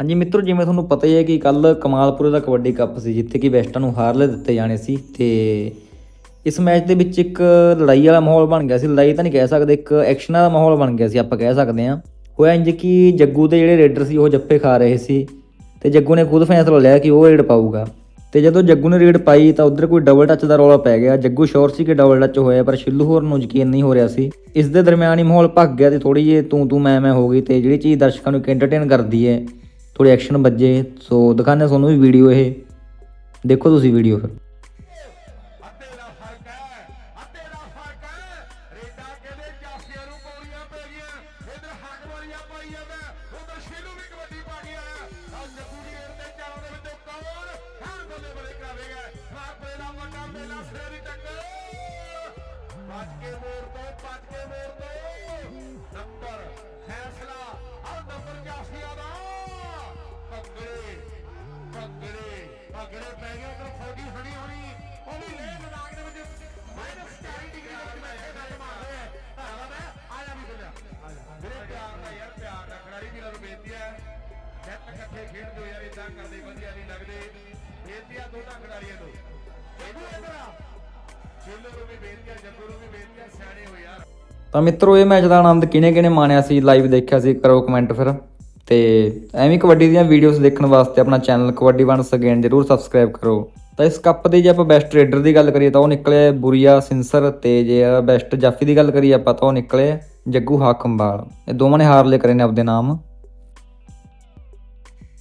ਹਾਂਜੀ ਮਿੱਤਰੋ, ਜਿਵੇਂ ਤੁਹਾਨੂੰ ਪਤਾ ਹੀ ਹੈ ਕਿ ਕੱਲ ਕਮਾਲਪੁਰੇ ਦਾ ਕਬੱਡੀ ਕੱਪ ਸੀ, ਜਿੱਥੇ ਕਿ ਵੈਸਟਾਂ ਨੂੰ ਹਾਰਲੇ ਦਿੱਤੇ ਜਾਣੇ ਸੀ ਤੇ ਇਸ ਮੈਚ ਦੇ ਵਿੱਚ ਇੱਕ ਲੜਾਈ ਵਾਲਾ ਮਾਹੌਲ ਬਣ ਗਿਆ ਸੀ। ਲੜਾਈ ਤਾਂ ਨਹੀਂ ਕਹਿ ਸਕਦੇ, ਇੱਕ ਐਕਸ਼ਨਾਂ ਦਾ ਮਾਹੌਲ ਬਣ ਗਿਆ ਸੀ, ਆਪਾਂ ਕਹਿ ਸਕਦੇ ਹਾਂ। ਹੋਇਆ ਇੰਜ ਕਿ ਜੱਗੂ ਦੇ ਜਿਹੜੇ ਰੇਡਰ ਸੀ, ਉਹ ਜੱਪੇ ਖਾ ਰਹੇ ਸੀ ਤੇ ਜੱਗੂ ਨੇ ਖੁਦ ਫੈਸਲਾ ਲਿਆ ਕਿ ਉਹ ਰੇਡ ਪਾਊਗਾ। ਤੇ ਜਦੋਂ ਜੱਗੂ ਨੇ ਰੇਡ ਪਾਈ, ਤਾਂ ਉਧਰ ਕੋਈ ਡਬਲ ਟੱਚ ਦਾ ਰੌਲਾ ਪੈ ਗਿਆ। ਜੱਗੂ ਸ਼ੋਰ ਸੀ ਕਿ ਡਬਲ ਟੱਚ ਹੋਇਆ, ਪਰ ਸ਼ਿੱਲੂ ਹੋਰ ਨੂੰ ਯਕੀਨ ਨਹੀਂ ਹੋ ਰਿਹਾ ਸੀ। ਇਸ ਦੇ ਦਰਮਿਆਨ ਹੀ ਮਾਹੌਲ ਭੱਗ ਗਿਆ ਤੇ ਥੋੜੀ ਜਿਹੀ ਤੂੰ ਤੂੰ ਮੈਂ ਮੈਂ ਹੋ ਗਈ ਤੇ ਜਿਹੜੀ ਚੀਜ਼ ਦਰਸ਼ਕਾਂ ਨੂੰ ਐਂਟਰਟੇਨ ਕਰਦੀ ਹੈ ਥੋੜੀ ਐਕਸ਼ਨ ਵੱਜੇ। ਸੋ ਦਿਖਾਉਂਦੇ ਤੁਹਾਨੂੰ ਵੀ ਵੀਡੀਓ ਇਹ। ਦੇਖੋ ਤੁਸੀਂ ਵੀਡੀਓ ਫਿਰ। ਅੱਧੇ ਦਾ ਫ਼ਰਕ ਹੈ ਅੱਧੇ ਦਾ ਫ਼ਰਕ ਹੈ ਪਗੜੇ ਪੈ ਗਿਆ, ਤੇ ਫੌਜੀ ਖੜੀ ਹੋਣੀ ਉਹ ਵੀ ਲੈ ਲਦਾਗ ਦੇ ਵਿੱਚ ਮਾਈਨਸ 40 ਡਿਗਰੀ ਵਿੱਚ ਬੈਠੇ ਗੱਲ ਮਾਰ ਰਹੇ ਆ ਹਾਂ ਮੈਂ ਆਇਆ ਵੀ ਬਿਲਿਆ ਵੀਰੇ ਪਿਆਰ ਦਾ ਯਾਰ, ਪਿਆਰ ਦਾ ਖਿਡਾਰੀ ਵੀਰਾਂ ਨੂੰ ਬੇਨਤੀ ਹੈ ਸੈੱਟ ਇਕੱਠੇ ਖੇਡ ਯਾਰ ਇਦਾਂ ਕਰਦੇ, ਵਧੀਆ ਨਹੀਂ ਲੱਗਦੇ। ਬੇਨਤੀ ਆ ਦੋਨਾਂ ਖਿਡਾਰੀਆਂ ਨੂੰ। ਜੱਗੂ ਇਧਰ ਆ। ਛੇਲੋ ਨੂੰ ਵੀ ਬੇਨਤੀ ਆ, ਜੱਗੂ ਨੂੰ ਵੀ ਬੇਨਤੀ ਆ, ਸਿਆਣੇ ਹੋ ਯਾਰ। ਤਾਂ ਮਿੱਤਰੋ, ਇਹ ਮੈਚ ਦਾ ਆਨੰਦ ਕਿਹਨੇ ਕਿਹਨੇ ਮਾਣਿਆ ਸੀ? ਲਾਈਵ ਦੇਖਿਆ ਸੀ, ਕਰੋ ਕਮੈਂਟ ਫਿਰ। ਤੇ ਐਵੇਂ ਕਬੱਡੀ ਦੀਆਂ ਵੀਡੀਓਜ਼ ਦੇਖਣ ਵਾਸਤੇ ਆਪਣਾ ਚੈਨਲ ਕਬੱਡੀ ਵਨਸ ਅਗੇਨ ਜਰੂਰ ਸਬਸਕ੍ਰਾਈਬ ਕਰੋ। ਤਾਂ ਇਸ ਕੱਪ ਦੀ ਜੇ ਆਪਾਂ ਬੈਸਟ ਰੇਡਰ ਦੀ ਗੱਲ ਕਰੀਏ ਤਾਂ ਉਹ ਨਿਕਲੇ ਬੁਰੀਆ ਸਿੰਸਰ ਤੇ ਜੇ ਬੈਸਟ ਜਾਫੀ ਦੀ ਗੱਲ ਕਰੀਏ ਆਪਾਂ ਤਾਂ ਉਹ ਨਿਕਲੇ ਜੱਗੂ ਹਾਕਮਵਾਲ। ਇਹ ਦੋਵਾਂ ਨੇ ਹਾਰ ਲਏ ਕਰੇ ਨੇ ਆਪਦੇ ਨਾਮ।